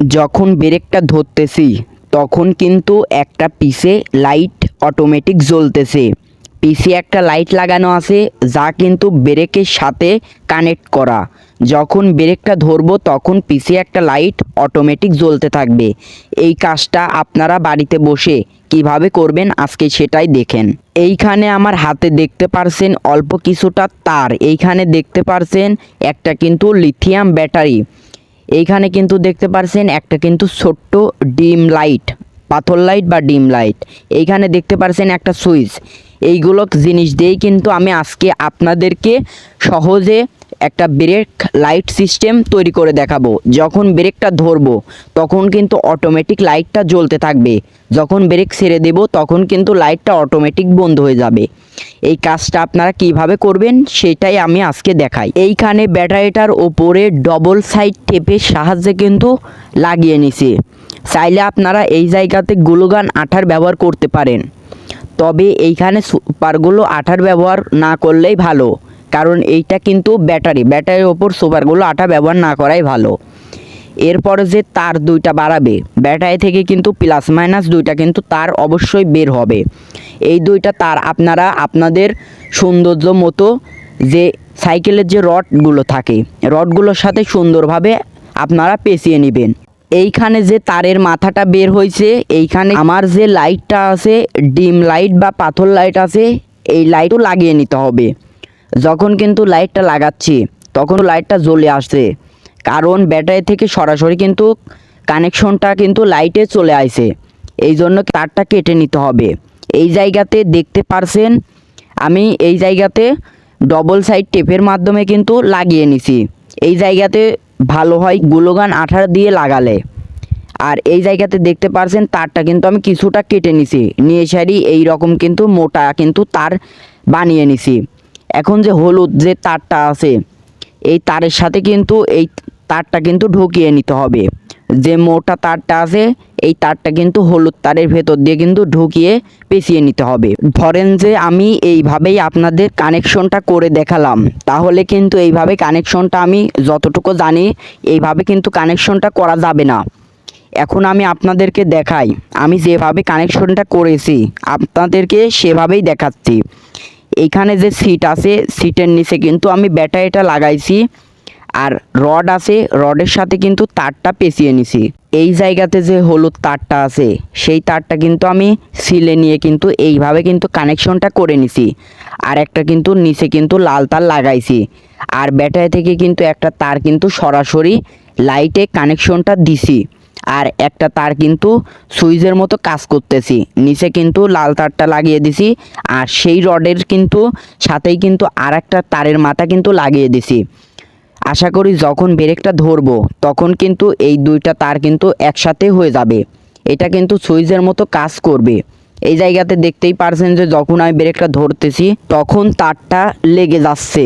যখন ব্রেকটা ধরতেছি, তখন কিন্তু একটা পিসে লাইট অটোমেটিক জ্বলতেছে। পিসে একটা লাইট লাগানো আছে, যা কিন্তু ব্রেকের সাথে কানেক্ট করা। যখন ব্রেকটা ধরবো, তখন পিসে একটা লাইট অটোমেটিক জ্বলতে থাকবে। এই কাজটা আপনারা বাড়িতে বসে কীভাবে করবেন, আজকে সেটাই দেখেন। এইখানে আমার হাতে দেখতে পারছেন অল্প কিছুটা তার। এইখানে দেখতে পারছেন একটা কিন্তু লিথিয়াম ব্যাটারি। এইখানে কিন্তু দেখতে পারছেন একটা কিন্তু ছোট্ট ডিম লাইট, পাথর লাইট বা ডিম লাইট। এইখানে দেখতে পারছেন একটা সুইচ। এইগুলো জিনিস দিয়েই কিন্তু আমি আজকে আপনাদেরকে সহজে একটা ব্রেক লাইট সিস্টেম তৈরি করে দেখাবো। যখন ব্রেকটা ধরবো, তখন কিন্তু অটোমেটিক লাইটটা জ্বলতে থাকবে। যখন ব্রেক ছেড়ে দেব, তখন কিন্তু লাইটটা অটোমেটিক বন্ধ হয়ে যাবে। এই কাজটা আপনারা কীভাবে করবেন সেটাই আমি আজকে দেখাই। এইখানে ব্যাটারিটার ওপরে ডবল সাইড টেপের সাহায্যে কিন্তু লাগিয়ে নিছি। চাইলে আপনারা এই জায়গাতে গ্লুগান আঠার ব্যবহার করতে পারেন। তবে এইখানে সুপারগুলো আঠার ব্যবহার না করলেই ভালো। কারণ এইটা কিন্তু ব্যাটারি, ব্যাটারির ওপর সুপারগুলো আঠা ব্যবহার না করাই ভালো। এরপরে যে তার দুইটা বাড়াবে, ব্যাটারি থেকে কিন্তু প্লাস মাইনাস দুইটা কিন্তু তার অবশ্যই বের হবে। এই দুইটা তার আপনারা আপনাদের সৌন্দর্য মতো যে সাইকেলের যে রডগুলো থাকে, রডগুলোর সাথে সুন্দরভাবে আপনারা পেঁচিয়ে নেবেন। এইখানে যে তারের মাথাটা বের হয়েছে, এইখানে আমার যে লাইটটা আছে, ডিম লাইট বা পাথর লাইট আছে, এই লাইটও লাগিয়ে নিতে হবে। যখন কিন্তু লাইটটা লাগাচ্ছি, তখন লাইটটা জ্বলে আসছে। কারণ ব্যাটারি থেকে সরাসরি কিন্তু কানেকশনটা কিন্তু লাইটে চলে আসে। এই জন্য তারটা কেটে নিতে হবে। এই জায়গাতে দেখতে পারছেন, আমি এই জায়গাতে ডবল সাইড টেপের মাধ্যমে কিন্তু লাগিয়ে নিছি। এই জায়গাতে ভালো হয় গুলোগান আঠার দিয়ে লাগালে। আর এই জায়গাতে দেখতে পারছেন, তারটা কিন্তু আমি কিছুটা কেটে নিছি। নিয়ে সারি এই রকম কিন্তু মোটা কিন্তু তার বানিয়ে নিছি। এখন যে হলুদ যে তারটা আছে, এই তারের সাথে কিন্তু এই তারটা কিন্তু ঢুকিয়ে নিতে হবে। যে মোটা তারটা আছে, এই তারটা কিন্তু হলুদ তারের ভেতর দিয়ে কিন্তু ঢুকিয়ে পেঁচিয়ে নিতে হবে। ধরেন যে আমি এইভাবেই আপনাদের কানেকশনটা করে দেখালাম। তাহলে কিন্তু এইভাবে কানেকশনটা আমি যতটুকু জানি, এইভাবে কিন্তু কানেকশনটা করা যাবে না। এখন আমি আপনাদেরকে দেখাই। আমি যেভাবে কানেকশনটা করেছি, আপনাদেরকে সেভাবেই দেখাচ্ছি। এইখানে যে সিট আছে, সিটের নিচে কিন্তু আমি ব্যাটারিটা লাগাইছি। আর রড আছে, রডের সাথে কিন্তু তারটা পেঁচিয়ে নিছি। এই জায়গাতে যে হলুদ তারটা আছে, সেই তারটা কিন্তু আমি সিলে নিয়ে কিন্তু এইভাবে কিন্তু কানেকশনটা করে নিছি। আর একটা কিন্তু নিচে কিন্তু লাল তার লাগাইছি। আর ব্যাটারি থেকে কিন্তু একটা তার কিন্তু সরাসরি লাইটে কানেকশনটা দিছি। আর একটা তার কিন্তু সুইচের মতো কাজ করতেছি। নিচে কিন্তু লাল তারটা লাগিয়ে দিছি। আর সেই রডের কিন্তু সাথেই কিন্তু আর একটা তারের মাথা কিন্তু লাগিয়ে দিছি। আশা করি যখন ব্রেকটা ধরবো, তখন কিন্তু এই দুইটা তার কিন্তু একসাথে হয়ে যাবে। এটা কিন্তু সুইচের মতো কাজ করবে। এই জায়গাতে দেখতেই পারছেন যে যখন আমি ব্রেকটা ধরতেছি, তখন তারটা লেগে যাচ্ছে।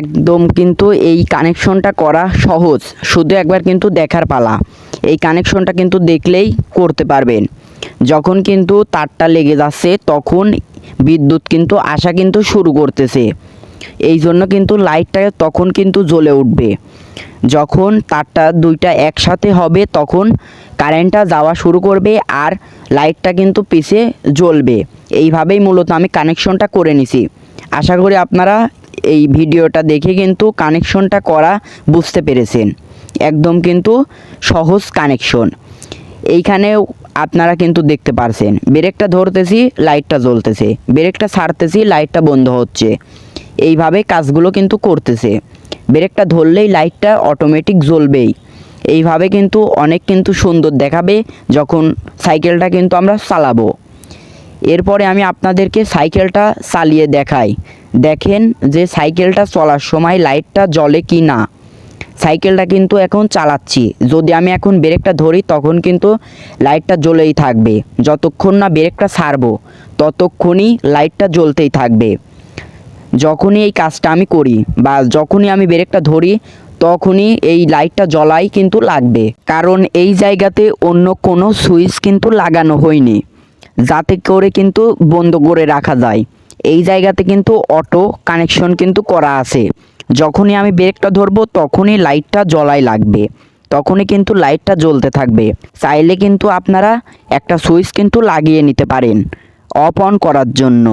একদম কিন্তু এই কানেকশনটা করা সহজ, শুধু একবার কিন্তু দেখার পালা। এই কানেকশনটা কিন্তু দেখলেই করতে পারবেন। যখন কিন্তু তারটা লেগে যাচ্ছে, তখন বিদ্যুৎ কিন্তু আসা কিন্তু শুরু করতেছে। এই জন্য কিন্তু লাইটটা তখন কিন্তু জ্বলে উঠবে। যখন তারটা দুইটা একসাথে হবে, তখন কারেন্টটা যাওয়া শুরু করবে আর লাইটটা কিন্তু পিছে জ্বলবে। এইভাবেই মূলত আমি কানেকশনটা করে নিছি। আশা করি আপনারা এই ভিডিওটা দেখে কিন্তু কানেকশনটা করা বুঝতে পেরেছেন। একদম কিন্তু সহজ কানেকশন। এইখানেও আপনারা কিন্তু দেখতে পারছেন, ব্রেকটা ধরতেছি, লাইটটা জ্বলতেছে। ব্রেকটা ছাড়তেছি, লাইটটা বন্ধ হচ্ছে। এইভাবে কাজগুলো কিন্তু করতেছে। ব্রেকটা ধরলেই লাইটটা অটোমেটিক জ্বলবেই। এইভাবে কিন্তু অনেক কিন্তু সুন্দর দেখাবে যখন সাইকেলটা কিন্তু আমরা চালাবো। এরপরে আমি আপনাদেরকে সাইকেলটা চালিয়ে দেখাই। দেখেন যে সাইকেলটা চলার সময় লাইটটা জ্বলে কি না। সাইকেলটা কিন্তু এখন চালাচ্ছি। যদি আমি এখন ব্রেকটা ধরি তখন কিন্তু লাইটটা জ্বলেই থাকবে। যতক্ষণ না ব্রেকটা ছাড়বো ততক্ষণই লাইটটা জ্বলতেই থাকবে। যখনই এই কাজটা আমি করি বা যখনই আমি ব্রেকটা ধরি, তখনই এই লাইটটা জ্বলাই কিন্তু লাগবে। কারণ এই জায়গাতে অন্য কোনো সুইচ কিন্তু লাগানো হয়নি, যাতে করে কিন্তু বন্ধ করে রাখা যায়। এই জায়গাতে কিন্তু অটো কানেকশন কিন্তু করা আছে। যখনই আমি ব্রেকটা ধরবো, তখনই লাইটটা জ্বলাই লাগবে। তখনই কিন্তু লাইটটা জ্বলতে থাকবে। চাইলে কিন্তু আপনারা একটা সুইচ কিন্তু লাগিয়ে নিতে পারেন, অফ অন করার জন্য।